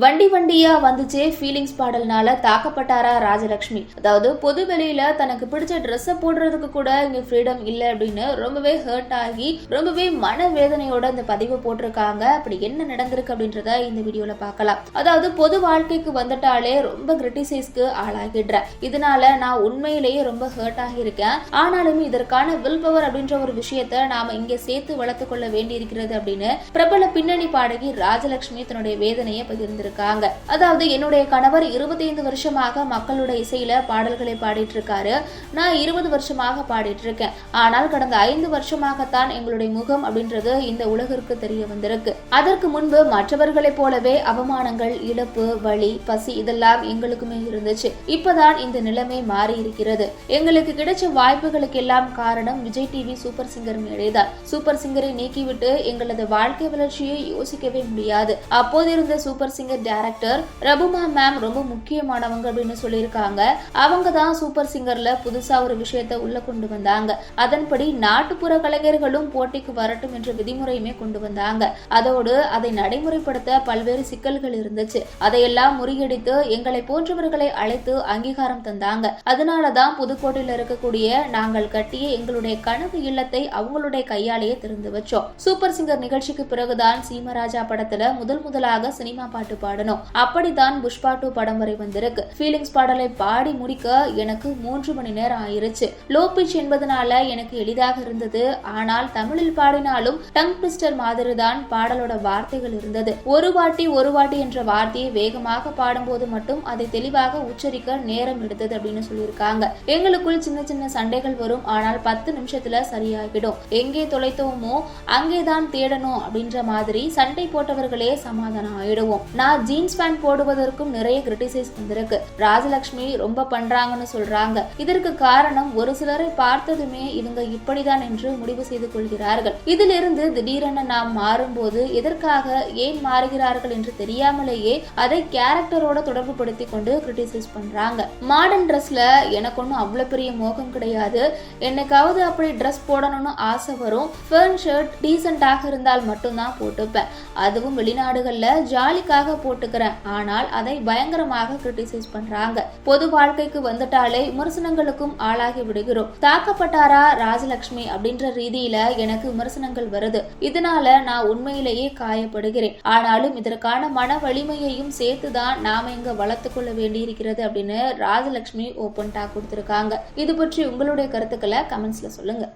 வண்டி வண்டியா வந்துச்சே ஃபீலிங்ஸ் பாடல்னால தாக்கப்பட்டாரா ராஜலக்ஷ்மி. அதாவது பொது வெளியில தனக்கு பிடிச்ச ட்ரெஸ்ஸை போடுறதுக்கு கூட இங்க ஃப்ரீடம் இல்லை அப்படின்னு ரொம்பவே ஹர்ட் ஆகி ரொம்பவே மனவேதனையோட இந்த பதிவை போட்டிருக்காங்க. அப்படி என்ன நடந்திருக்கு அப்படின்றத இந்த வீடியோல பார்க்கலாம். அதாவது பொது வாழ்க்கைக்கு வந்துட்டாலே ரொம்ப கிரிட்டிசைஸ்க்கு ஆளாகிடுறேன். இதனால நான் உண்மையிலேயே ரொம்ப ஹர்ட் ஆகியிருக்கேன். ஆனாலும் இதற்கான வில் பவர் அப்படின்ற ஒரு விஷயத்த நாம இங்க சேர்த்து வளர்த்து கொள்ள வேண்டியிருக்கிறது அப்படின்னு பிரபல பின்னணி பாடகி ராஜலட்சுமி தன்னுடைய வேதனையை பகிர்ந்திருக்காங்க. இருக்காங்க. அதாவது என்னுடைய கணவர் 25 வருஷமாக மக்களோட இசையில பாடல்களை பாடிட்டு இருக்காரு நான் இருபது வருஷமாக பாடிட்டு இருக்கேன் ஆனால் கடந்த ஐந்து வருஷமாகத்தான் எங்களுடைய முகம் அப்படின்றது இந்த உலகிற்கு தெரிய வந்திருக்கு. அதற்கு முன்பு மற்றவர்களைப் போலவே அவமானங்கள் இழப்பு வழி பசி இதெல்லாம் எங்களுக்குமே இருந்துச்சு. இப்பதான் இந்த நிலைமை மாறி இருக்கிறது எங்களுக்கு கிடைச்ச வாய்ப்புகளுக்கு எல்லாம் காரணம் விஜய் டிவி சூப்பர் சிங்கர் மேடைதான் சூப்பர் சிங்கரை நீக்கிவிட்டு எங்களது வாழ்க்கை வளர்ச்சியை யோசிக்கவே முடியாது. அப்போது இருந்த சூப்பர் சிங்கர் டேரக்டர் ரபுமா மேம் ரொம்ப முக்கியமானவங்க அப்படின்னு சொல்லியிருக்காங்க. அவங்க தான் சூப்பர் சிங்கர்ல புதுசா ஒரு விஷயத்த உள்ள கொண்டு வந்தாங்க. அதன்படி நாட்டுப்புற கலைஞர்களும் போட்டிக்கு வரட்டும் என்ற விதிமுறையுமே கொண்டு வந்தாங்க. அதோடு அதை நடைமுறைப்படுத்த பல்வேறு சிக்கல்கள் இருந்துச்சு. அதையெல்லாம் முறியடித்து எங்களை போன்றவர்களை அழைத்து அங்கீகாரம் தந்தாங்க. அதனாலதான் புதுக்கோட்டையில இருக்கக்கூடிய நாங்கள் கட்டிய எங்களுடைய கனவு இல்லத்தை அவங்களுடைய கையாலேயே திறந்து வச்சோம். சூப்பர் சிங்கர் நிகழ்ச்சிக்கு பிறகுதான் சீமராஜா படத்துல முதல் முதலாக சினிமா பாட்டு பாடணும். அப்படித்தான் புஷ்பா டூ படம் வரை வந்திருக்கு. ஃபீலிங்ஸ் பாடலை பாடி முடிக்க எனக்கு மூன்று மணி நேரம் ஆயிருச்சு. லோ பிச் என்பதனால எனக்கு எளிதாக இருந்தது. ஆனால் தமிழில் பாடினாலும் டங் ட்விஸ்டர் மாதிரி தான் பாடலோட வார்த்தைகள் இருந்தது. ஒரு வாட்டி ஒரு வாட்டி என்ற வார்த்தையை வேகமாக பாடும்போது மட்டும் அதை தெளிவாக உச்சரிக்க நேரம் எடுத்தது அப்படின்னு சொல்லியிருக்காங்க. எங்களுக்குள் சின்ன சின்ன சண்டைகள் வரும். ஆனால் பத்து நிமிஷத்துல சரியாகிடும். எங்கே தொலைத்தோமோ அங்கேதான் தேடணும் அப்படின்ற மாதிரி சண்டை போட்டவர்களே சமாதானம் ஆயிடுவோம். நான் ஜீன்ஸ் பேண்ட் போடுவதற்கும் நிறைய கிரிட்டிசைஸ் வந்திருக்கு ராஜலக்ஷ்மி ரொம்ப பண்றாங்கன்னு சொல்றாங்க. இதற்கு காரணம் ஒரு சிலரை பார்த்ததுமே இவங்க இப்படிதான் என்று முடிவு செய்து கொள்கிறார்கள். இதிலிருந்து திடீரென நாம் மாறும்போது எதற்காக ஏன் மாறுகிறார்கள் என்று தெரியாமலேயே அதை கேரக்டரோட தொடர்பு படுத்தி கொண்டு கிரிட்டிசைஸ் பண்றாங்க. மாடர்ன் ட்ரெஸ்ல எனக்கு ஒன்றும் அவ்வளோ பெரிய மோகம் கிடையாது. என்னைக்காவது அப்படி ட்ரெஸ் போடணும்னு ஆசை வரும். ஃபேர்ன் ஷர்ட் டீசெண்டாக இருந்தால் மட்டும்தான் போட்டுப்பேன். அதுவும் வெளிநாடுகளில் ஜாலிக்காக போட்டுக்கிறேன். ஆனால் அதை பயங்கரமாக கிரிட்டிசைஸ் பண்றாங்க. பொது வாழ்க்கைக்கு வந்துட்டாலே விமர்சனங்களுக்கும் ஆளாகி விடுகிறோம். தாக்கப்பட்டாரா ராஜலக்ஷ்மி அப்படின்ற ரீதியில எனக்கு விமர்சனங்கள் வருது. இதனால நான் உண்மையிலேயே காயப்படுகிறேன். ஆனாலும் இதற்கான மன வலிமையையும் சேர்த்துதான் நாம இங்க வளர்த்து கொள்ள வேண்டியிருக்கிறது அப்படின்னு ராஜலக்ஷ்மி ஓப்பன் டாக் கொடுத்திருக்காங்க. இது பற்றி உங்களுடைய கருத்துக்களை கமெண்ட்ஸ்ல சொல்லுங்க.